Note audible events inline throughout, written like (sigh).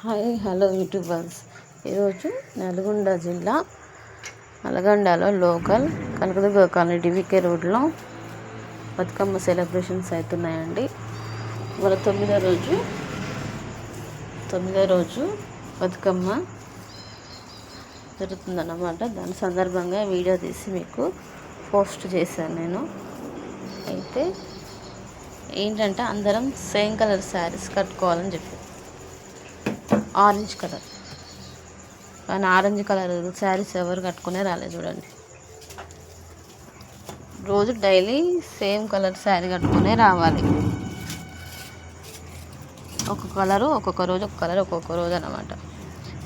Hi hello YouTubers. ఈరోజు నల్గొండ జిల్లా నల్గొండలో లోకల్ కనకదుర్గ కాలనీ డివికే రోడ్లో బతుకమ్మ సెలబ్రేషన్స్ అవుతున్నాయండి. ఇవాళ తొమ్మిదో రోజు తొమ్మిదో రోజు బతుకమ్మ జరుగుతుందన్నమాట. దాని సందర్భంగా వీడియో తీసి మీకు పోస్ట్ చేశాను నేను. అయితే ఏంటంటే అందరం సేమ్ కలర్ శారీస్ కట్టుకోవాలని చెప్పి. Orange colour. కానీ ఆరెంజ్ కలర్ శారీస్ ఎవరు కట్టుకునే రాలేదు చూడండి. రోజు డైలీ సేమ్ కలర్ శారీ కట్టుకునే రావాలి. ఒక కలరు ఒక్కొక్క రోజు ఒక కలర్ ఒక్కొక్క రోజు అనమాట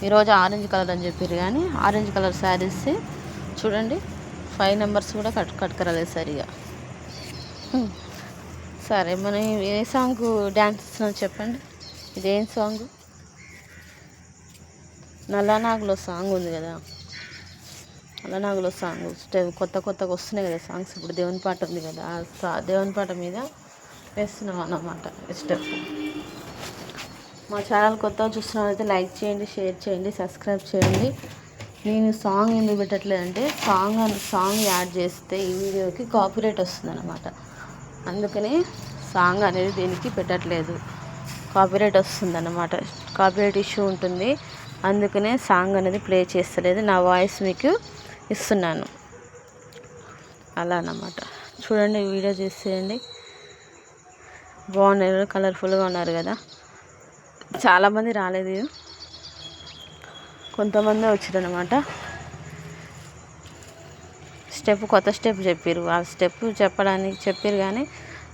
ఈరోజు ఆరెంజ్ కలర్ అని చెప్పారు కానీ ఆరెంజ్ కలర్ శారీస్ చూడండి ఫైవ్ నెంబర్స్ కూడా కట్ కట్టుకురాలేదు సరిగా. సరే మనం ఏ సాంగ్ డ్యాన్స్ ఇస్తున్నాం చెప్పండి. ఇదేం సాంగ్? నల్లనాగులో సాంగ్ ఉంది కదా. నల్లనాగులో సాంగ్ కొత్త కొత్తగా వస్తున్నాయి కదా సాంగ్స్ ఇప్పుడు దేవుని పాట ఉంది కదా. ఆ సా- దేవుని పాట మీద వేస్తున్నాం అన్నమాట స్టెప్. మా ఛానల్ కొత్తగా చూస్తున్నట్లయితే లైక్ చేయండి షేర్ చేయండి సబ్స్క్రైబ్ చేయండి. నేను సాంగ్ ఎందుకు పెట్టట్లేదంటే సాంగ్ సాంగ్ యాడ్ చేస్తే ఈ వీడియోకి కాపీరైట్ వస్తుంది అనమాట అందుకనే సాంగ్ అనేది దీనికి పెట్టట్లేదు. కాపీరైట్ వస్తుంది అన్నమాట కాపీరైట్ ఇష్యూ ఉంటుంది. అందుకనే సాంగ్ అనేది ప్లే చేస్తలేదు. నా వాయిస్ మీకు ఇస్తున్నాను. అలా అన్నమాట. చూడండి వీడియో చేసేయండి. బాగున్నారు కలర్ఫుల్గా ఉన్నారు కదా. చాలామంది రాలేదు కొంతమంది వచ్చారనమాట స్టెప్ కొత్త స్టెప్ చెప్పారు ఆ స్టెప్ చెప్పడానికి చెప్పారు కానీ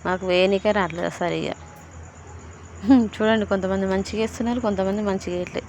నాకు వేయనికే రావట్లేదు సరిగా? (laughs) చూడండి కొంతమంది మంచిగా ఇస్తున్నారు కొంతమంది మంచిగా వేయట్లేదు